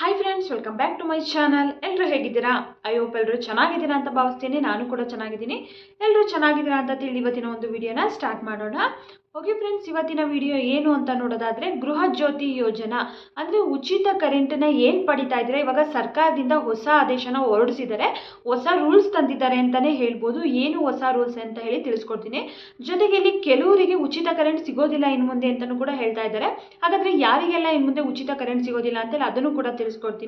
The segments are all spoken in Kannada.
Hi friends. Friends welcome back to my channel ಎಲ್ಲರೂ ಹೇಗಿದ್ದೀರಾ? ಐ ಹೋಪ್ ಎಲ್ಲರೂ ಚೆನ್ನಾಗಿದ್ದೀರಾ ಅಂತ ಭಾವಿಸ್ತೀನಿ. ನಾನು ಕೂಡ ಚೆನ್ನಾಗಿದ್ದೀನಿ. ಎಲ್ಲರೂ ಚೆನ್ನಾಗಿದ್ದೀರಾ ಅಂತ ತಿಳಿ ಇವತ್ತಿನ ಒಂದು ವಿಡಿಯೋನ ಸ್ಟಾರ್ಟ್ ಮಾಡೋಣ. ಓಕೆ ಫ್ರೆಂಡ್ಸ್ ಇವತ್ತಿನ ವಿಡಿಯೋ ಏನು ಅಂತ ನೋಡೋದಾದರೆ ಗೃಹ ಜ್ಯೋತಿ ಯೋಜನಾ. ಅಂದರೆ ಉಚಿತ ಕರೆಂಟನ್ನ ಏನು ಪಡಿತಾ ಇದ್ದಾರೆ? ಇವಾಗ ಸರ್ಕಾರದಿಂದ ಹೊಸ ಆದೇಶನ ಹೊರಡಿಸಿದ್ದಾರೆ. ಹೊಸ ರೂಲ್ಸ್ ತಂದಿದ್ದಾರೆ ಅಂತಲೇ ಹೇಳ್ಬೋದು. ಏನು ಹೊಸ ರೂಲ್ಸ್ ಅಂತ ಹೇಳಿ ತಿಳಿಸ್ಕೊಡ್ತೀನಿ. ಜೊತೆಗೆ ಇಲ್ಲಿ ಕೆಲವರಿಗೆ ಉಚಿತ ಕರೆಂಟ್ ಸಿಗೋದಿಲ್ಲ ಇನ್ನು ಮುಂದೆ ಅಂತಲೂ ಕೂಡ ಹೇಳ್ತಾ ಇದ್ದಾರೆ. ಹಾಗಾದರೆ ಯಾರಿಗೆಲ್ಲ ಇನ್ನು ಮುಂದೆ ಉಚಿತ ಕರೆಂಟ್ ಸಿಗೋದಿಲ್ಲ ಅಂತೇಳಿ ಅದನ್ನು ಕೂಡ ತಿಳಿಸ್ಕೊಡ್ತೀನಿ.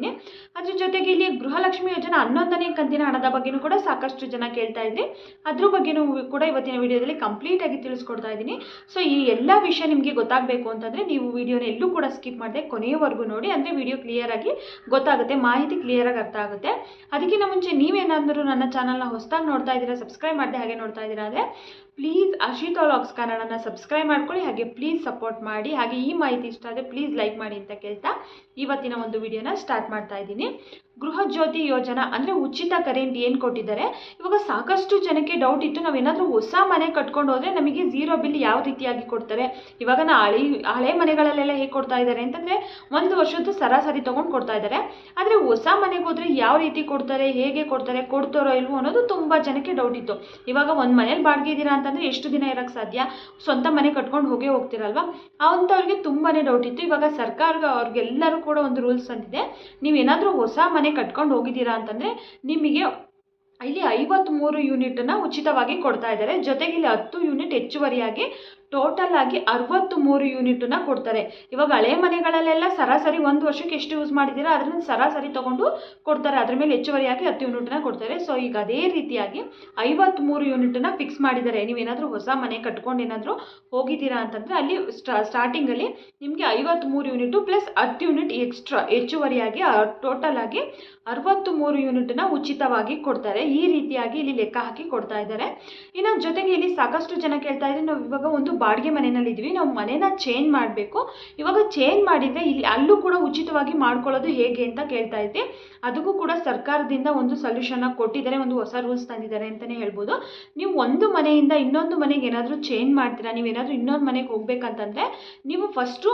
ಅದ್ರ ಜೊತೆಗೆ ಇಲ್ಲಿ ಗೃಹಲಕ್ಷ್ಮಿ ಯೋಜನೆ ಹನ್ನೊಂದನೇ ಕಂತಿನ ಹಣದ ಬಗ್ಗೆನೂ ಕೂಡ ಸಾಕಷ್ಟು ಜನ ಕೇಳ್ತಾ ಇದ್ರಿ. ಅದ್ರ ಬಗ್ಗೆನೂ ಕೂಡ ಇವತ್ತಿನ ವಿಡಿಯೋದಲ್ಲಿ ಕಂಪ್ಲೀಟ್ ಆಗಿ ತಿಳಿಸ್ಕೊಡ್ತಾ ಇದ್ದೀನಿ. ಸೊ ಈ ಎಲ್ಲ ವಿಷಯ ನಿಮಗೆ ಗೊತ್ತಾಗಬೇಕು ಅಂತಂದರೆ ನೀವು ವಿಡಿಯೋನ ಎಲ್ಲೂ ಕೂಡ ಸ್ಕಿಪ್ ಮಾಡದೆ ಕೊನೆಯವರೆಗೂ ನೋಡಿ. ಅಂದರೆ ವಿಡಿಯೋ ಕ್ಲಿಯರ್ ಆಗಿ ಗೊತ್ತಾಗುತ್ತೆ, ಮಾಹಿತಿ ಕ್ಲಿಯರ್ ಆಗಿ ಅರ್ಥ ಆಗುತ್ತೆ. ಅದಕ್ಕಿಂತ ಮುಂಚೆ ನೀವೇನಾದರೂ ನನ್ನ ಚಾನಲ್ನ ಹೊಸದಾಗಿ ನೋಡ್ತಾ ಇದ್ದೀರಾ ಸಬ್ಸ್ಕ್ರೈಬ್ ಮಾಡದೆ ಹಾಗೆ ನೋಡ್ತಾ ಇದ್ದೀರಾ ಅಂದರೆ ಪ್ಲೀಸ್ ಅರ್ಷಿತಾ ವ್ಲಾಗ್ಸ್ ಕನ್ನಡನ ಸಬ್ಸ್ಕ್ರೈಬ್ ಮಾಡ್ಕೊಳ್ಳಿ, ಹಾಗೆ ಪ್ಲೀಸ್ ಸಪೋರ್ಟ್ ಮಾಡಿ, ಹಾಗೆ ಈ ಮಾಹಿತಿ ಇಷ್ಟ ಆದರೆ ಪ್ಲೀಸ್ ಲೈಕ್ ಮಾಡಿ ಅಂತ ಕೇಳ್ತಾ ಇವತ್ತಿನ ಒಂದು ವಿಡಿಯೋನ ಸ್ಟಾರ್ಟ್ ಮಾಡ್ತಾ ಇದ್ದೀನಿ. ಗೃಹ ಜ್ಯೋತಿ ಯೋಜನಾ ಅಂದರೆ ಉಚಿತ ಕರೆಂಟ್ ಏನು ಕೊಟ್ಟಿದ್ದಾರೆ? ಇವಾಗ ಸಾಕಷ್ಟು ಜನಕ್ಕೆ ಡೌಟ್ ಇತ್ತು ನಾವೇನಾದರೂ ಹೊಸ ಮನೆ ಕಟ್ಕೊಂಡು ಹೋದರೆ ನಮಗೆ ಝೀರೋ ಬಿಲ್ ಯಾವ ರೀತಿಯಾಗಿ ಕೊಡ್ತಾರೆ? ಇವಾಗ ನಾ ಹಳೆ ಹಳೆ ಮನೆಗಳಲ್ಲೆಲ್ಲ ಹೇಗೆ ಕೊಡ್ತಾ ಇದ್ದಾರೆ ಅಂತಂದರೆ ಒಂದು ವರ್ಷದ್ದು ಸರಾಸರಿ ತೊಗೊಂಡು ಕೊಡ್ತಾ ಇದ್ದಾರೆ. ಆದರೆ ಹೊಸ ಮನೆಗೆ ಹೋದರೆ ಯಾವ ರೀತಿ ಕೊಡ್ತಾರೆ, ಹೇಗೆ ಕೊಡ್ತಾರೆ, ಕೊಡ್ತಾರೋ ಇಲ್ವೋ ಅನ್ನೋದು ತುಂಬ ಜನಕ್ಕೆ ಡೌಟ್ ಇತ್ತು. ಇವಾಗ ಒಂದು ಮನೇಲಿ ಬಾಡಿಗೆ ಇದ್ದೀರಾ ಅಂತಂದರೆ ಎಷ್ಟು ದಿನ ಇರೋಕ್ಕೆ ಸಾಧ್ಯ? ಸ್ವಂತ ಮನೆ ಕಟ್ಕೊಂಡು ಹೋಗೇ ಹೋಗ್ತಿರಲ್ವಾ? ಅಂಥವ್ರಿಗೆ ತುಂಬಾ ಡೌಟ್ ಇತ್ತು. ಇವಾಗ ಸರ್ಕಾರ ಅವ್ರಿಗೆಲ್ಲರೂ ಕೂಡ ಒಂದು ರೂಲ್ಸ್ ಅಂತಿದೆ ನೀವೇನಾದರೂ ಹೊಸ ಮನೆ ಕಟ್ಕೊಂಡು ಹೋಗಿದ್ದೀರಾ ಅಂತಂದರೆ ನಿಮಗೆ ಇಲ್ಲಿ ಐವತ್ತ್ಮೂರು ಯೂನಿಟನ್ನು ಉಚಿತವಾಗಿ ಕೊಡ್ತಾ ಇದ್ದಾರೆ. ಜೊತೆಗೆ ಇಲ್ಲಿ ಹತ್ತು ಯೂನಿಟ್ ಹೆಚ್ಚುವರಿಯಾಗಿ ಟೋಟಲ್ ಆಗಿ ಅರವತ್ತು ಮೂರು ಯೂನಿಟನ್ನು ಕೊಡ್ತಾರೆ. ಇವಾಗ ಹಳೆ ಮನೆಗಳಲ್ಲೆಲ್ಲ ಸರಾಸರಿ ಒಂದು ವರ್ಷಕ್ಕೆ ಎಷ್ಟು ಯೂಸ್ ಮಾಡಿದ್ದೀರಾ? ಅದರಿಂದ ಸರಾಸರಿ ತೊಗೊಂಡು ಕೊಡ್ತಾರೆ. ಅದ್ರ ಮೇಲೆ ಹೆಚ್ಚುವರಿಯಾಗಿ ಹತ್ತು ಯೂನಿಟನ್ನ ಕೊಡ್ತಾರೆ. ಸೊ ಈಗ ಅದೇ ರೀತಿಯಾಗಿ ಐವತ್ತ್ಮೂರು ಯೂನಿಟನ್ನ ಫಿಕ್ಸ್ ಮಾಡಿದ್ದಾರೆ. ನೀವೇನಾದರೂ ಹೊಸ ಮನೆ ಕಟ್ಕೊಂಡು ಏನಾದರೂ ಹೋಗಿದ್ದೀರಾ ಅಂತಂದರೆ ಅಲ್ಲಿ ಸ್ಟಾ ಸ್ಟಾರ್ಟಿಂಗಲ್ಲಿ ನಿಮಗೆ ಐವತ್ತ್ಮೂರು ಯೂನಿಟು ಪ್ಲಸ್ ಹತ್ತು ಯೂನಿಟ್ ಎಕ್ಸ್ಟ್ರಾ ಹೆಚ್ಚುವರಿಯಾಗಿ ಟೋಟಲ್ ಆಗಿ ಅರವತ್ತು ಮೂರು ಯೂನಿಟನ್ನ ಉಚಿತವಾಗಿ ಕೊಡ್ತಾರೆ. ಈ ರೀತಿಯಾಗಿ ಇಲ್ಲಿ ಲೆಕ್ಕ ಹಾಕಿ ಕೊಡ್ತಾ ಇದ್ದಾರೆ. ಇನ್ನು ಜೊತೆಗೆ ಇಲ್ಲಿ ಸಾಕಷ್ಟು ಜನ ಕೇಳ್ತಾ ಇದ್ದಾರೆ. ನಾವು ಇವಾಗ ಒಂದು ಬಾಡಿಗೆ ಮನೆಯಲ್ಲಿ ಇದ್ದೀವಿ, ನಾವು ಮನೇನ ಚೇಂಜ್ ಮಾಡಬೇಕು. ಇವಾಗ ಚೇಂಜ್ ಮಾಡಿದರೆ ಇಲ್ಲಿ ಅಲ್ಲೂ ಕೂಡ ಉಚಿತವಾಗಿ ಮಾಡ್ಕೊಳ್ಳೋದು ಹೇಗೆ ಅಂತ ಕೇಳ್ತಾ ಇದ್ದೆ. ಅದಕ್ಕೂ ಕೂಡ ಸರ್ಕಾರದಿಂದ ಒಂದು ಸೊಲ್ಯೂಷನ್ನ ಕೊಟ್ಟಿದ್ದಾರೆ, ಒಂದು ಹೊಸ ರೂಲ್ಸ್ ತಂದಿದ್ದಾರೆ ಅಂತಲೇ ಹೇಳ್ಬೋದು. ನೀವು ಒಂದು ಮನೆಯಿಂದ ಇನ್ನೊಂದು ಮನೆಗೆ ಏನಾದರೂ ಚೇಂಜ್ ಮಾಡ್ತೀರಾ, ನೀವೇನಾದರೂ ಇನ್ನೊಂದು ಮನೆಗೆ ಹೋಗ್ಬೇಕಂತಂದರೆ, ನೀವು ಫಸ್ಟು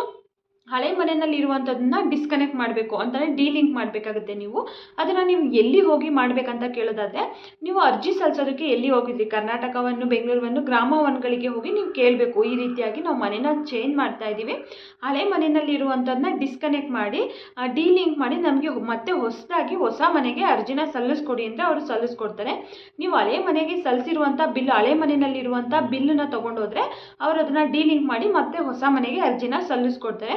ಹಳೆ ಮನೆಯಲ್ಲಿ ಇರುವಂಥದ್ದನ್ನ ಡಿಸ್ಕನೆಕ್ಟ್ ಮಾಡಬೇಕು ಅಂತಲೇ ಡಿಲಿಂಕ್ ಮಾಡಬೇಕಾಗುತ್ತೆ ನೀವು. ಅದನ್ನು ನೀವು ಎಲ್ಲಿ ಹೋಗಿ ಮಾಡಬೇಕಂತ ಕೇಳೋದಾದರೆ, ನೀವು ಅರ್ಜಿ ಸಲ್ಲಿಸೋದಕ್ಕೆ ಎಲ್ಲಿ ಹೋಗಿದ್ರಿ? ಕರ್ನಾಟಕವನ್ನು, ಬೆಂಗಳೂರನ್ನು, ಗ್ರಾಮವನಗಳಿಗೆ ಹೋಗಿ ನೀವು ಕೇಳಬೇಕು. ಈ ರೀತಿಯಾಗಿ ನಾವು ಮನೇನ ಚೇಂಜ್ ಮಾಡ್ತಾ ಇದ್ದೀವಿ ಹಳೆ ಮನೆಯಲ್ಲಿ ಇರುವಂಥದ್ದನ್ನ ಡಿಸ್ಕನೆಕ್ಟ್ ಮಾಡಿ ಡಿಲಿಂಕ್ ಮಾಡಿ ನಮಗೆ ಮತ್ತೆ ಹೊಸದಾಗಿ ಹೊಸ ಮನೆಗೆ ಅರ್ಜಿನ ಸಲ್ಲಿಸ್ಕೊಡಿ ಅಂದರೆ ಅವರು ಸಲ್ಲಿಸ್ಕೊಡ್ತಾರೆ. ನೀವು ಹಳೆ ಮನೆಗೆ ಸಲ್ಲಿಸಿರುವಂಥ ಬಿಲ್, ಹಳೆ ಮನೆಯಲ್ಲಿರುವಂಥ ಬಿಲ್ಲನ್ನು ತೊಗೊಂಡೋದ್ರೆ ಅವರು ಅದನ್ನು ಡಿಲಿಂಕ್ ಮಾಡಿ ಮತ್ತೆ ಹೊಸ ಮನೆಗೆ ಅರ್ಜಿನ ಸಲ್ಲಿಸ್ಕೊಡ್ತಾರೆ.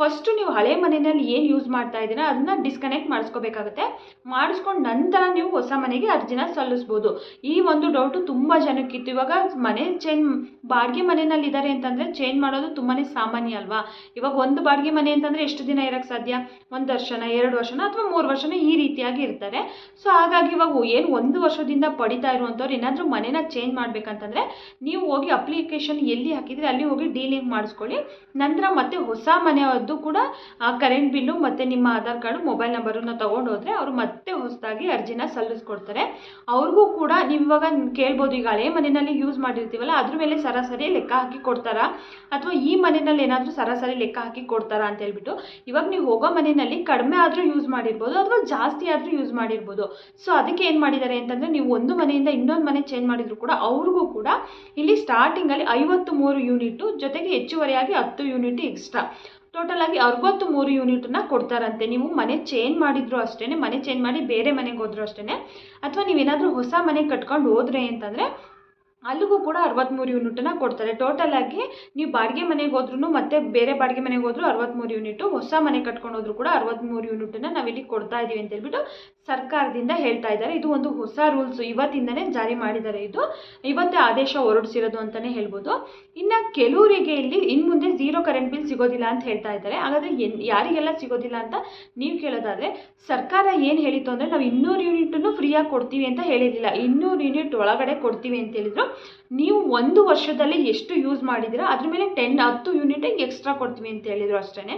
ಫಸ್ಟು ನೀವು ಹಳೆ ಮನೆಯಲ್ಲಿ ಏನು ಯೂಸ್ ಮಾಡ್ತಾ ಇದ್ದೀರಾ, ಅದನ್ನ ಡಿಸ್ಕನೆಕ್ಟ್ ಮಾಡಿಸ್ಕೋಬೇಕಾಗುತ್ತೆ. ಮಾಡಿಸ್ಕೊಂಡು ನಂತರ ನೀವು ಹೊಸ ಮನೆಗೆ ಅರ್ಜಿನ ಸಲ್ಲಿಸ್ಬೋದು. ಈ ಒಂದು ಡೌಟು ತುಂಬ ಜನಕ್ಕಿತ್ತು ಇವಾಗ ಮನೆ ಚೇಂಜ್ ಬಾಡಿಗೆ ಮನೆಯಲ್ಲಿ ಇದ್ದಾರೆ ಅಂತಂದರೆ ಚೇಂಜ್ ಮಾಡೋದು ತುಂಬಾ ಸಾಮಾನ್ಯ ಅಲ್ವಾ? ಇವಾಗ ಒಂದು ಬಾಡಿಗೆ ಮನೆ ಅಂತಂದರೆ ಎಷ್ಟು ದಿನ ಇರೋಕ್ಕೆ ಸಾಧ್ಯ? ಒಂದು ವರ್ಷನ, ಎರಡು ವರ್ಷನ ಅಥವಾ ಮೂರು ವರ್ಷನ ಈ ರೀತಿಯಾಗಿ ಇರ್ತಾರೆ. ಸೊ ಹಾಗಾಗಿ ಇವಾಗ ಏನು ಒಂದು ವರ್ಷದಿಂದ ಪಡಿತಾ ಇರುವಂಥವ್ರು ಏನಾದರೂ ಮನೇನ ಚೇಂಜ್ ಮಾಡಬೇಕಂತಂದರೆ ನೀವು ಹೋಗಿ ಅಪ್ಲಿಕೇಶನ್ ಎಲ್ಲಿ ಹಾಕಿದರೆ ಅಲ್ಲಿ ಹೋಗಿ ಡೀಲಿಂಗ್ ಮಾಡಿಸ್ಕೊಳ್ಳಿ. ನಂತರ ಮತ್ತೆ ಹೊಸ ಮನೆಯದ್ದು ಕೂಡ ಆ ಕರೆಂಟ್ ಬಿಲ್ಲು ಮತ್ತು ನಿಮ್ಮ ಆಧಾರ್ ಕಾರ್ಡು ಮೊಬೈಲ್ ನಂಬರನ್ನು ತೊಗೊಂಡು ಹೋದರೆ ಅವರು ಮತ್ತೆ ಹೊಸದಾಗಿ ಅರ್ಜಿನ ಸಲ್ಲಿಸ್ಕೊಡ್ತಾರೆ. ಅವ್ರಿಗೂ ಕೂಡ ನೀವು ಕೇಳ್ಬೋದು, ಈಗ ಹಳೆ ಮನೆಯಲ್ಲಿ ಯೂಸ್ ಮಾಡಿರ್ತೀವಲ್ಲ, ಅದ್ರ ಮೇಲೆ ಸರಾಸರಿ ಲೆಕ್ಕ ಹಾಕಿ ಕೊಡ್ತಾರಾ? ಅಥವಾ ಈ ಮನೆಯಲ್ಲಿ ಏನಾದರೂ ಸರಾಸರಿ ಲೆಕ್ಕ ಹಾಕಿ ಕೊಡ್ತಾರಾ ಅಂತ ಹೇಳ್ಬಿಟ್ಟು, ಇವಾಗ ನೀವು ಹೋಗೋ ಮನೆಯಲ್ಲಿ ಕಡಿಮೆ ಆದರೂ ಯೂಸ್ ಮಾಡಿರ್ಬೋದು, ಅಥವಾ ಜಾಸ್ತಿ ಆದರೂ ಯೂಸ್ ಮಾಡಿರ್ಬೋದು. ಸೊ ಅದಕ್ಕೆ ಏನು ಮಾಡಿದ್ದಾರೆ ಅಂತಂದರೆ, ನೀವು ಒಂದು ಮನೆಯಿಂದ ಇನ್ನೊಂದು ಮನೆ ಚೇಂಜ್ ಮಾಡಿದ್ರು ಕೂಡ ಅವ್ರಿಗೂ ಕೂಡ ಇಲ್ಲಿ ಸ್ಟಾರ್ಟಿಂಗಲ್ಲಿ ಐವತ್ತು ಮೂರು ಯೂನಿಟು ಜೊತೆಗೆ ಹೆಚ್ಚುವರಿಯಾಗಿ ಹತ್ತು ಯೂನಿಟ್ ಎಕ್ಸ್ಟ್ರಾ ಟೋಟಲ್ ಆಗಿ ಅರವತ್ತು ಮೂರು ಯೂನಿಟನ್ನ ಕೊಡ್ತಾರಂತೆ. ನೀವು ಮನೆ ಚೇಂಜ್ ಮಾಡಿದ್ರು ಅಷ್ಟೇ ಮನೆ ಚೇಂಜ್ ಮಾಡಿ ಬೇರೆ ಮನೆಗೆ ಹೋದ್ರು ಅಷ್ಟೇ ಅಥವಾ ನೀವೇನಾದರೂ ಹೊಸ ಮನೆ ಕಟ್ಕೊಂಡು ಹೋದ್ರೆ ಅಂತಂದರೆ ಅಲ್ಲಿಗೂ ಕೂಡ ಅರವತ್ತ್ಮೂರು ಯೂನಿಟನ್ನ ಕೊಡ್ತಾರೆ. ಟೋಟಲ್ ಆಗಿ ನೀವು ಬಾಡಿಗೆ ಮನೆಗೆ ಹೋದ್ರೂ ಮತ್ತೆ ಬೇರೆ ಬಾಡಿಗೆ ಮನೆಗೆ ಹೋದ್ರೂ ಅರವತ್ತ್ಮೂರು ಯೂನಿಟು ಹೊಸ ಮನೆ ಕಟ್ಕೊಂಡು ಹೋದ್ರು ಕೂಡ ಅರವತ್ತ್ಮೂರು ಯೂನಿಟನ್ನ ನಾವಿಲ್ಲಿ ಕೊಡ್ತಾ ಇದ್ದೀವಿ ಅಂತ ಹೇಳ್ಬಿಟ್ಟು ಸರ್ಕಾರದಿಂದ ಹೇಳ್ತಾ ಇದ್ದಾರೆ. ಇದು ಒಂದು ಹೊಸ ರೂಲ್ಸ್ ಇವತ್ತಿಂದನೇ ಜಾರಿ ಮಾಡಿದ್ದಾರೆ ಇದು. ಇವತ್ತೇ ಆದೇಶ ಹೊರಡಿಸಿರೋದು ಅಂತಲೇ ಹೇಳ್ಬೋದು. ಇನ್ನು ಕೆಲವರಿಗೆ ಇಲ್ಲಿ ಇನ್ನು ಮುಂದೆ ಝೀರೋ ಕರೆಂಟ್ ಬಿಲ್ ಸಿಗೋದಿಲ್ಲ ಅಂತ ಹೇಳ್ತಾ ಇದ್ದಾರೆ. ಹಾಗಾದರೆ ಎನ್, ಯಾರಿಗೆಲ್ಲ ಸಿಗೋದಿಲ್ಲ ಅಂತ ನೀವು ಕೇಳೋದಾದರೆ, ಸರ್ಕಾರ ಏನು ಹೇಳಿತ್ತು ಅಂದರೆ ನಾವು ಇನ್ನೂರು ಯೂನಿಟನ್ನು ಫ್ರೀಯಾಗಿ ಕೊಡ್ತೀವಿ ಅಂತ ಹೇಳಿರಲಿಲ್ಲ. ಇನ್ನೂರು ಯೂನಿಟ್ ಒಳಗಡೆ ಕೊಡ್ತೀವಿ ಅಂತ ಹೇಳಿದ್ರು. ನೀವು ಒಂದು ವರ್ಷದಲ್ಲಿ ಎಷ್ಟು ಯೂಸ್ ಮಾಡಿದ್ದೀರಾ? ಅದ್ರ ಮೇಲೆ ಟೆನ್ ಹತ್ತು ಯೂನಿಟ್ ಎಕ್ಸ್ಟ್ರಾ ಕೊಡ್ತೀವಿ ಅಂತ ಹೇಳಿದ್ರು ಅಷ್ಟೇ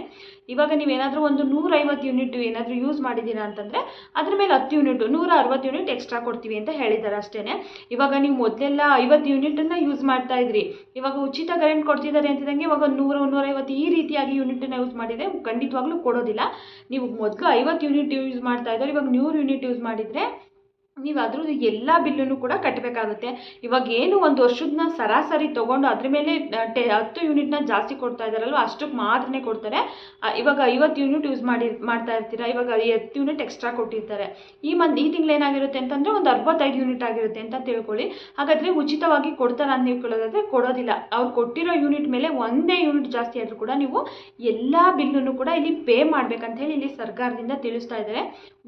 ಇವಾಗ ನೀವೇನಾದರೂ ಒಂದು ನೂರೈವತ್ತು ಯೂನಿಟ್ ಏನಾದರೂ ಯೂಸ್ ಮಾಡಿದ್ದೀರಾ ಅಂತಂದರೆ ಅದ್ರ ಮೇಲೆ ಹತ್ತು ಯೂನಿಟ್ ನೂರ ಅರವತ್ತು ಯೂನಿಟ್ ಎಕ್ಸ್ಟ್ರಾ ಕೊಡ್ತೀವಿ ಅಂತ ಹೇಳಿದ್ದಾರೆ ಅಷ್ಟೇ ಇವಾಗ ನೀವು ಮೊದಲೆಲ್ಲ ಐವತ್ತು ಯೂನಿಟನ್ನು ಯೂಸ್ ಮಾಡ್ತಾ ಇದ್ರಿ. ಇವಾಗ ಉಚಿತ ಕರೆಂಟ್ ಕೊಡ್ತಿದ್ದಾರೆ ಅಂತಿದ್ದಂಗೆ ಇವಾಗ ನೂರು, ನೂರೈವತ್ತು ಈ ರೀತಿಯಾಗಿ ಯೂನಿಟನ್ನು ಯೂಸ್ ಮಾಡಿದರೆ ಖಂಡಿತವಾಗ್ಲೂ ಕೊಡೋದಿಲ್ಲ. ನೀವು ಮೊದಲು ಐವತ್ತು ಯೂನಿಟ್ ಯೂಸ್ ಮಾಡ್ತಾ ಇದ್ದಾರೆ ಇವಾಗ ನೂರು ಯೂನಿಟ್ ಯೂಸ್ ಮಾಡಿದರೆ ನೀವು ಅದ್ರದ್ದು ಎಲ್ಲ ಬಿಲ್ಲನ್ನು ಕೂಡ ಕಟ್ಟಬೇಕಾಗುತ್ತೆ ಇವಾಗ ಏನು ಒಂದು ವರ್ಷದನ್ನ ಸರಾಸರಿ ತೊಗೊಂಡು ಅದ್ರ ಮೇಲೆ ಟೆ, ಹತ್ತು ಯೂನಿಟ್ನ ಜಾಸ್ತಿ ಕೊಡ್ತಾ ಇದ್ದಾರಲ್ವ ಅಷ್ಟಕ್ಕೆ ಮಾತ್ರನೇ ಕೊಡ್ತಾರೆ. ಇವಾಗ ಐವತ್ತು ಯೂನಿಟ್ ಯೂಸ್ ಮಾಡಿ, ಮಾಡ್ತಾ ಇರ್ತೀರಾ? ಇವಾಗ ಹತ್ತು ಯೂನಿಟ್ ಎಕ್ಸ್ಟ್ರಾ ಕೊಟ್ಟಿರ್ತಾರೆ. ಈ ಮಂತ್ ಈ ತಿಂಗಳು ಏನಾಗಿರುತ್ತೆ ಅಂತಂದರೆ ಒಂದು ಅರವತ್ತೈದು ಯೂನಿಟ್ ಆಗಿರುತ್ತೆ ಅಂತ ತಿಳ್ಕೊಳ್ಳಿ. ಹಾಗಾದರೆ ಉಚಿತವಾಗಿ ಕೊಡ್ತಾರ ಅಂತ ನೀವು ಕೇಳೋದಾದರೆ ಕೊಡೋದಿಲ್ಲ. ಅವ್ರು ಕೊಟ್ಟಿರೋ ಯೂನಿಟ್ ಮೇಲೆ ಒಂದೇ ಯೂನಿಟ್ ಜಾಸ್ತಿ ಆದರೂ ಕೂಡ ನೀವು ಎಲ್ಲ ಬಿಲ್ಲನ್ನು ಕೂಡ ಇಲ್ಲಿ ಪೇ ಮಾಡಬೇಕಂತ ಹೇಳಿ ಇಲ್ಲಿ ಸರ್ಕಾರದಿಂದ ತಿಳಿಸ್ತಾ ಇದ್ದಾರೆ.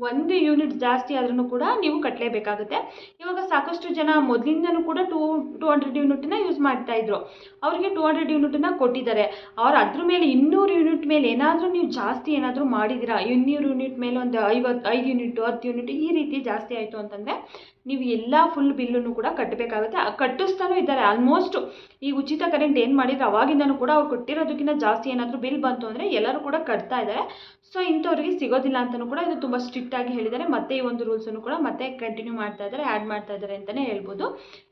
ಒಂದು ಯೂನಿಟ್ ಜಾಸ್ತಿ ಆದ್ರೂ ಕೂಡ ನೀವು ಕಟ್ಟಲೇಬೇಕಾಗುತ್ತೆ ಇವಾಗ ಸಾಕಷ್ಟು ಜನ ಮೊದಲಿಂದನೂ ಕೂಡ ಟೂ ಟೂ ಹಂಡ್ರೆಡ್ ಯೂನಿಟ್ನ ಯೂಸ್ ಮಾಡ್ತಾ ಇದ್ರು. ಅವರಿಗೆ ಟೂ ಹಂಡ್ರೆಡ್ ಯೂನಿಟನ್ನ ಕೊಟ್ಟಿದ್ದಾರೆ. ಅವ್ರು ಅದ್ರ ಮೇಲೆ ಇನ್ನೂರು ಯೂನಿಟ್ ಮೇಲೆ ಏನಾದರೂ ನೀವು ಜಾಸ್ತಿ ಏನಾದರೂ ಮಾಡಿದ್ದೀರಾ? ಇನ್ನೂರು ಯೂನಿಟ್ ಮೇಲೆ ಒಂದು ಐವತ್ತು ಐದು ಯೂನಿಟ್, ಹತ್ತು ಯೂನಿಟ್ ಈ ರೀತಿ ಜಾಸ್ತಿ ಆಯಿತು ಅಂತಂದರೆ ನೀವು ಎಲ್ಲ ಫುಲ್ ಬಿಲ್ಲನ್ನು ಕೂಡ ಕಟ್ಟಬೇಕಾಗುತ್ತೆ. ಕಟ್ಟಿಸ್ತಾನೂ ಇದ್ದಾರೆ. ಆಲ್ಮೋಸ್ಟ್ ಈ ಉಚಿತ ಕರೆಂಟ್ ಏನು ಮಾಡಿದ್ರು ಅವಾಗಿಂದನೂ ಕೂಡ ಅವ್ರು ಕೊಟ್ಟಿರೋದಕ್ಕಿಂತ ಜಾಸ್ತಿ ಏನಾದರೂ ಬಿಲ್ ಬಂತು ಅಂದರೆ ಎಲ್ಲರೂ ಕೂಡ ಕಟ್ತಾ ಇದ್ದಾರೆ. ಸೊ ಇಂಥವ್ರಿಗೆ ಸಿಗೋದಿಲ್ಲ ಅಂತಲೂ ಕೂಡ ಇದು ತುಂಬ ಸ್ಟ್ರಿಕ್ಟ್ ಆಗಿ ಹೇಳಿದ್ದಾರೆ. ಮತ್ತೆ ಈ ಒಂದು ರೂಲ್ಸನ್ನು ಕೂಡ ಮತ್ತೆ ಕಂಟಿನ್ಯೂ ಮಾಡ್ತಾ ಇದ್ದಾರೆ ಆ್ಯಡ್ ಮಾಡ್ತಾ ಇದ್ದಾರೆ ಅಂತಲೇ ಹೇಳ್ಬೋದು.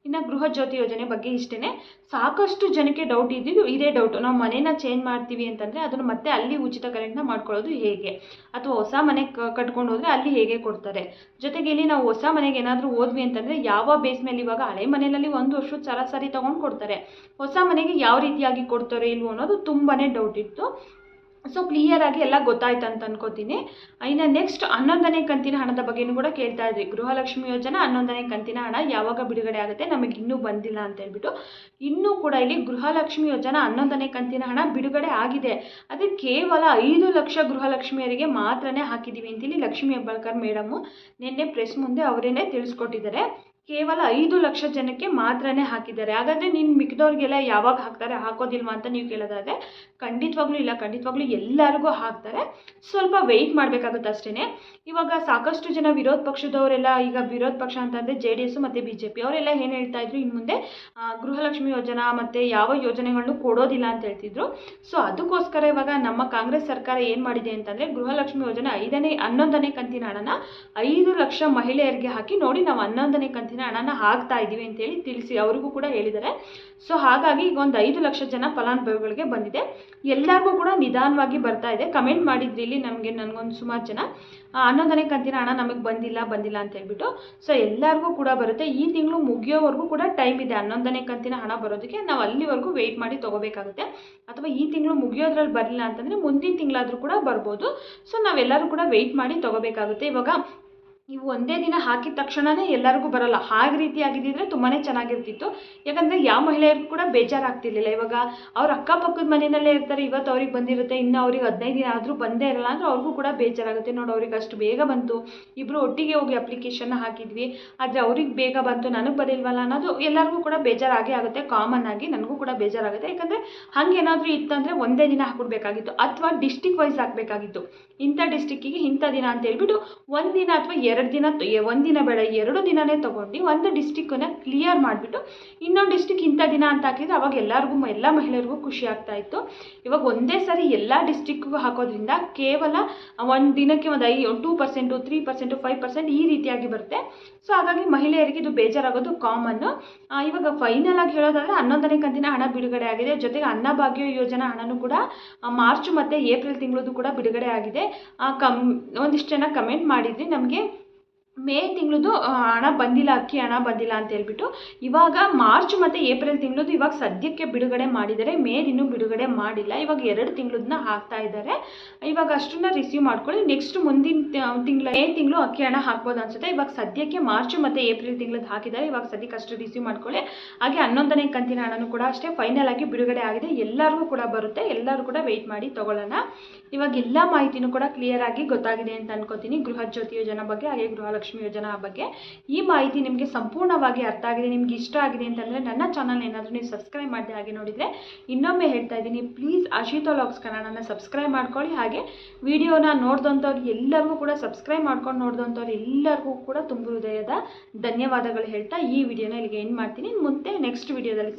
ಇನ್ನು ಗೃಹ ಜ್ಯೋತಿ ಯೋಜನೆ ಬಗ್ಗೆ ಇಷ್ಟೇ ಸಾಕಷ್ಟು ಜನಕ್ಕೆ ಡೌಟ್ ಇದ್ದಿದ್ದು ಇದೇ ಡೌಟು ನಾವು ಮನೇನ ಚೇಂಜ್ ಮಾಡ್ತೀವಿ ಅಂತಂದರೆ ಅದನ್ನು ಮತ್ತೆ ಅಲ್ಲಿ ಉಚಿತ ಕರೆಂಟ್ನ ಮಾಡ್ಕೊಳ್ಳೋದು ಹೇಗೆ? ಅಥವಾ ಹೊಸ ಮನೆ ಕಟ್ಕೊಂಡು ಹೋದರೆ ಅಲ್ಲಿ ಹೇಗೆ ಕೊಡ್ತಾರೆ? ಜೊತೆಗೆ ಇಲ್ಲಿ ನಾವು ಹೊಸ ಮನೆಗೆ ಏನಾದರೂ ಹೋದ್ವಿ ಅಂತಂದರೆ ಯಾವ ಬೇಸ್ ಮೇಲೆ ಇವಾಗ ಹಳೆ ಮನೆಯಲ್ಲಿ ಒಂದು ವರ್ಷ ಸರಾಸರಿ ತೊಗೊಂಡು ಕೊಡ್ತಾರೆ. ಹೊಸ ಮನೆಗೆ ಯಾವ ರೀತಿಯಾಗಿ ಕೊಡ್ತಾರೆ ಇಲ್ವೋ ಅನ್ನೋದು ತುಂಬಾ ಡೌಟ್ ಇತ್ತು. ಸೊ ಕ್ಲಿಯರಾಗಿ ಎಲ್ಲ ಗೊತ್ತಾಯ್ತು ಅಂತ ಅನ್ಕೋತೀನಿ. ಇನ್ನು ನೆಕ್ಸ್ಟ್ ಹನ್ನೊಂದನೇ ಕಂತಿನ ಹಣದ ಬಗ್ಗೆನೂ ಕೂಡ ಕೇಳ್ತಾ ಇದ್ರಿ. ಗೃಹಲಕ್ಷ್ಮಿ ಯೋಜನಾ ಹನ್ನೊಂದನೇ ಕಂತಿನ ಹಣ ಯಾವಾಗ ಬಿಡುಗಡೆ ಆಗುತ್ತೆ ನಮಗೆ ಇನ್ನೂ ಬಂದಿಲ್ಲ ಅಂತ ಹೇಳ್ಬಿಟ್ಟು. ಇನ್ನೂ ಕೂಡ ಇಲ್ಲಿ ಗೃಹಲಕ್ಷ್ಮಿ ಯೋಜನಾ ಹನ್ನೊಂದನೇ ಕಂತಿನ ಹಣ ಬಿಡುಗಡೆ ಆಗಿದೆ. ಅದು ಕೇವಲ ಐದು ಲಕ್ಷ ಗೃಹಲಕ್ಷ್ಮಿಯರಿಗೆ ಮಾತ್ರನೇ ಹಾಕಿದ್ದೀವಿ ಅಂತೇಳಿ ಲಕ್ಷ್ಮೀ ಹೆಬ್ಬಾಳ್ಕರ್ ಮೇಡಮು. ನಿನ್ನೆ ಪ್ರೆಸ್ ಮುಂದೆ ಅವರೇನೆ ತಿಳಿಸ್ಕೊಟ್ಟಿದ್ದಾರೆ. ಕೇವಲ ಐದು ಲಕ್ಷ ಜನಕ್ಕೆ ಮಾತ್ರನೇ ಹಾಕಿದ್ದಾರೆ. ಹಾಗಾದರೆ ನೀನು ಮಿಕ್ಕಿದವ್ರಿಗೆಲ್ಲ ಯಾವಾಗ ಹಾಕ್ತಾರೆ? ಹಾಕೋದಿಲ್ವಾ ಅಂತ ನೀವು ಕೇಳೋದಾದರೆ ಖಂಡಿತವಾಗ್ಲೂ ಇಲ್ಲ. ಖಂಡಿತವಾಗ್ಲೂ ಎಲ್ಲರಿಗೂ ಹಾಕ್ತಾರೆ. ಸ್ವಲ್ಪ ವೆಯ್ಟ್ ಮಾಡಬೇಕಾಗುತ್ತೆ ಅಷ್ಟೇ ಇವಾಗ ಸಾಕಷ್ಟು ಜನ ವಿರೋಧ ಪಕ್ಷದವರೆಲ್ಲ ಈಗ ವಿರೋಧ ಪಕ್ಷ ಅಂತಂದರೆ ಜೆ ಡಿ ಎಸ್ ಮತ್ತು ಬಿ ಜೆ ಪಿ ಅವರೆಲ್ಲ ಏನು ಹೇಳ್ತಾ ಇದ್ರು? ಇನ್ನು ಮುಂದೆ ಗೃಹಲಕ್ಷ್ಮಿ ಯೋಜನಾ ಮತ್ತು ಯಾವ ಯೋಜನೆಗಳನ್ನು ಕೊಡೋದಿಲ್ಲ ಅಂತ ಹೇಳ್ತಿದ್ರು. ಸೊ ಅದಕ್ಕೋಸ್ಕರ ಇವಾಗ ನಮ್ಮ ಕಾಂಗ್ರೆಸ್ ಸರ್ಕಾರ ಏನು ಮಾಡಿದೆ ಅಂತಂದರೆ ಗೃಹಲಕ್ಷ್ಮಿ ಯೋಜನೆ ಐದನೇ, ಹನ್ನೊಂದನೇ ಕಂತಿನ ಹಣನ ಐದು ಲಕ್ಷ ಮಹಿಳೆಯರಿಗೆ ಹಾಕಿ ನೋಡಿ, ನಾವು ಹನ್ನೊಂದನೇ ಕಂತಿನ ಹಣನ ಹಾಕ್ತಾ ಇದ್ದೀವಿ ಅಂತೇಳಿ ತಿಳಿಸಿ ಅವ್ರಿಗೂ ಕೂಡ ಹೇಳಿದ್ದಾರೆ. ಸೊ ಹಾಗಾಗಿ ಈಗ ಒಂದು ಐದು ಲಕ್ಷ ಜನ ಫಲಾನುಭವಿಗಳಿಗೆ ಬಂದಿದೆ. ಎಲ್ಲರಿಗೂ ಕೂಡ ನಿಧಾನವಾಗಿ ಬರ್ತಾ ಇದೆ. ಕಮೆಂಟ್ ಮಾಡಿದ್ರಿ ಇಲ್ಲಿ ನಮಗೆ ನನಗೊಂದು ಸುಮಾರು ಜನ. ಹನ್ನೊಂದನೇ ಕಂತಿನ ಹಣ ನಮಗೆ ಬಂದಿಲ್ಲ ಬಂದಿಲ್ಲ ಅಂತ ಹೇಳ್ಬಿಟ್ಟು. ಸೊ ಎಲ್ಲರಿಗೂ ಕೂಡ ಬರುತ್ತೆ. ಈ ತಿಂಗಳು ಮುಗಿಯೋವರೆಗೂ ಕೂಡ ಟೈಮ್ ಇದೆ. ಹನ್ನೊಂದನೇ ಕಂತಿನ ಹಣ ಬರೋದಕ್ಕೆ ನಾವು ಅಲ್ಲಿವರೆಗೂ ವೆಯ್ಟ್ ಮಾಡಿ ತೊಗೋಬೇಕಾಗುತ್ತೆ. ಅಥವಾ ಈ ತಿಂಗಳು ಮುಗಿಯೋದ್ರಲ್ಲಿ ಬರಲಿಲ್ಲ ಅಂತಂದರೆ ಮುಂದಿನ ತಿಂಗಳಾದರೂ ಕೂಡ ಬರ್ಬೋದು. ಸೊ ನಾವೆಲ್ಲರೂ ಕೂಡ ವೆಯ್ಟ್ ಮಾಡಿ ತೊಗೋಬೇಕಾಗುತ್ತೆ. ಇವಾಗ ಇವು ಒಂದೇ ದಿನ ಹಾಕಿದ ತಕ್ಷಣವೇ ಎಲ್ಲರಿಗೂ ಬರಲ್ಲ. ಹಾಗೆ ರೀತಿ ಆಗಿದ್ದಿದ್ರೆ ತುಂಬಾ ಚೆನ್ನಾಗಿರ್ತಿತ್ತು. ಯಾಕಂದರೆ ಯಾವ ಮಹಿಳೆಯರಿಗೂ ಕೂಡ ಬೇಜಾರಾಗ್ತಿರ್ಲಿಲ್ಲ. ಇವಾಗ ಅವ್ರ ಅಕ್ಕಪಕ್ಕದ ಮನೆಯಲ್ಲೇ ಇರ್ತಾರೆ. ಇವತ್ತು ಅವ್ರಿಗೆ ಬಂದಿರುತ್ತೆ. ಇನ್ನು ಅವ್ರಿಗೆ ಹದಿನೈದು ದಿನ ಆದರೂ ಬಂದೇ ಇರಲ್ಲ. ಅಂದರೆ ಅವ್ರಿಗೂ ಕೂಡ ಬೇಜಾರಾಗುತ್ತೆ. ನೋಡಿ, ಅವ್ರಿಗೆ ಅಷ್ಟು ಬೇಗ ಬಂತು. ಇಬ್ಬರು ಒಟ್ಟಿಗೆ ಹೋಗಿ ಅಪ್ಲಿಕೇಶನ್ನ ಹಾಕಿದ್ವಿ. ಆದರೆ ಅವ್ರಿಗೆ ಬೇಗ ಬಂತು. ನನಗೆ ಬರಿಲ್ವಲ್ಲ ಅನ್ನೋದು ಎಲ್ಲರಿಗೂ ಕೂಡ ಬೇಜಾರಾಗೇ ಆಗುತ್ತೆ. ಕಾಮನ್ ಆಗಿ ನನಗೂ ಕೂಡ ಬೇಜಾರಾಗುತ್ತೆ. ಯಾಕಂದರೆ ಹಂಗೇನಾದರೂ ಇತ್ತಂದರೆ ಒಂದೇ ದಿನ ಹಾಕ್ಬಿಡ್ಬೇಕಾಗಿತ್ತು. ಅಥವಾ ಡಿಸ್ಟಿಕ್ ವೈಸ್ ಹಾಕಬೇಕಾಗಿತ್ತು. ಇಂಥ ಡಿಸ್ಟಿಕ್ಕಿಗೆ ಇಂಥ ದಿನ ಅಂತ ಹೇಳ್ಬಿಟ್ಟು ದಿನ ಅಥವಾ ಎರಡು ದಿನ ತ- ಎ- ಒಂದಿನ ಬೇಡ ಎರಡು ದಿನನೇ ತೊಗೊಂಡು ಒಂದು ಡಿಸ್ಟಿಕ್ಕನ್ನು ಕ್ಲಿಯರ್ ಮಾಡಿಬಿಟ್ಟು ಇನ್ನೊಂದು ಡಿಸ್ಟಿಕ್ ಇಂಥ ದಿನ ಅಂತ ಹಾಕಿದರೆ ಅವಾಗ ಎಲ್ಲರಿಗೂ ಎಲ್ಲ ಮಹಿಳೆಯರಿಗೂ ಖುಷಿ ಆಗ್ತಾ ಇತ್ತು. ಇವಾಗ ಒಂದೇ ಸಾರಿ ಎಲ್ಲ ಡಿಸ್ಟಿಕ್ಗೂ ಹಾಕೋದ್ರಿಂದ ಕೇವಲ ಒಂದು ದಿನಕ್ಕೆ ಒಂದು I two percent three percent five percent ಈ ರೀತಿಯಾಗಿ ಬರುತ್ತೆ. ಸೊ ಹಾಗಾಗಿ ಮಹಿಳೆಯರಿಗೆ ಇದು ಬೇಜಾರಾಗೋದು ಕಾಮನ್ನು ಇವಾಗ ಫೈನಲ್ ಆಗಿ ಹೇಳೋದಾದರೆ ಹನ್ನೊಂದನೇ ಕಂತಿನ ಹಣ ಬಿಡುಗಡೆ ಆಗಿದೆ. ಜೊತೆಗೆ ಅನ್ನಭಾಗ್ಯ ಯೋಜನಾ ಹಣನೂ ಕೂಡ ಮಾರ್ಚ್ ಮತ್ತು ಏಪ್ರಿಲ್ ತಿಂಗಳದ್ದು ಕೂಡ ಬಿಡುಗಡೆ ಆಗಿದೆ. ಕಮ್ ಒಂದಿಷ್ಟು ಜನ ಕಮೆಂಟ್ ಮಾಡಿದ್ವಿ ನಮಗೆ ಮೇ ತಿಂಗಳದು ಹಣ ಬಂದಿಲ್ಲ, ಅಕ್ಕಿ ಹಣ ಬಂದಿಲ್ಲ ಅಂತ ಹೇಳ್ಬಿಟ್ಟು, ಇವಾಗ ಮಾರ್ಚ್ ಮತ್ತು ಏಪ್ರಿಲ್ ತಿಂಗಳದು ಇವಾಗ ಸದ್ಯಕ್ಕೆ ಬಿಡುಗಡೆ ಮಾಡಿದ್ದಾರೆ. ಮೇ ಇನ್ನೂ ಬಿಡುಗಡೆ ಮಾಡಿಲ್ಲ. ಇವಾಗ ಎರಡು ತಿಂಗಳದನ್ನ ಹಾಕ್ತಾ ಇದ್ದಾರೆ. ಇವಾಗ ಅಷ್ಟನ್ನ ರಿಸೀವ್ ಮಾಡ್ಕೊಳ್ಳಿ. ನೆಕ್ಸ್ಟ್ ಮುಂದಿನ ತಿಂಗಳ, ಮೇ ತಿಂಗಳು ಅಕ್ಕಿ ಹಣ ಹಾಕ್ಬೋದು ಅನ್ಸುತ್ತೆ. ಇವಾಗ ಸದ್ಯಕ್ಕೆ ಮಾರ್ಚ್ ಮತ್ತು ಏಪ್ರಿಲ್ ತಿಂಗಳದ್ದು ಹಾಕಿದ್ದಾರೆ. ಇವಾಗ ಸದ್ಯಕ್ಕೆ ಅಷ್ಟು ರಿಸೀವ್ ಮಾಡ್ಕೊಳ್ಳಿ. ಹಾಗೆ ಹನ್ನೊಂದನೇ ಕಂತಿನ ಹಣನೂ ಕೂಡ ಅಷ್ಟೇ ಫೈನಲ್ ಆಗಿ ಬಿಡುಗಡೆ ಆಗಿದೆ. ಎಲ್ಲರಿಗೂ ಕೂಡ ಬರುತ್ತೆ. ಎಲ್ಲರೂ ಕೂಡ ವೆಯ್ಟ್ ಮಾಡಿ ತಗೊಳ್ಳೋಣ. ಇವಾಗ ಎಲ್ಲ ಮಾಹಿತಿನೂ ಕೂಡ ಕ್ಲಿಯರ್ ಆಗಿ ಗೊತ್ತಾಗಿದೆ ಅಂತ ಅನ್ಕೋತೀನಿ. ಗೃಹ ಜ್ಯೋತಿ ಯೋಜನಾ ಬಗ್ಗೆ, ಹಾಗೆ ಗೃಹಲಕ್ಷ್ಮಿ ಗೃಹಲಕ್ಷ್ಮಿ ಯೋಜನಾ ಬಗ್ಗೆ ಈ ಮಾಹಿತಿ ನಿಮಗೆ ಸಂಪೂರ್ಣವಾಗಿ ಅರ್ಥ ಆಗಿದೆ, ನಿಮ್ಗೆ ಇಷ್ಟ ಆಗಿದೆ ಅಂತಂದರೆ ನನ್ನ ಚಾನಲ್ ಏನಾದರೂ ನೀವು ಸಬ್ಸ್ಕ್ರೈಬ್ ಮಾಡಿದೆ ಹಾಗೆ ನೋಡಿದರೆ ಇನ್ನೊಮ್ಮೆ ಹೇಳ್ತಾ ಇದ್ದೀನಿ. ಪ್ಲೀಸ್ ಅಶಿತಾ ಲಾಗ್ಸ್ ಕನ್ನಡನ ಸಬ್ಸ್ಕ್ರೈಬ್ ಮಾಡ್ಕೊಳ್ಳಿ. ಹಾಗೆ ವಿಡಿಯೋನ ನೋಡಿದಂಥವ್ರು ಎಲ್ಲರಿಗೂ ಕೂಡ ಸಬ್ಸ್ಕ್ರೈಬ್ ಮಾಡ್ಕೊಂಡು ನೋಡಿದಂಥವ್ರು ಎಲ್ಲರಿಗೂ ಕೂಡ ತುಂಬ ಹೃದಯದ ಧನ್ಯವಾದಗಳು ಹೇಳ್ತಾ ಈ ವಿಡಿಯೋನ ಇಲ್ಲಿಗೆ ಏನು ಮಾಡ್ತೀನಿ. ಮುಂದೆ ನೆಕ್ಸ್ಟ್ ವಿಡಿಯೋದಲ್ಲಿ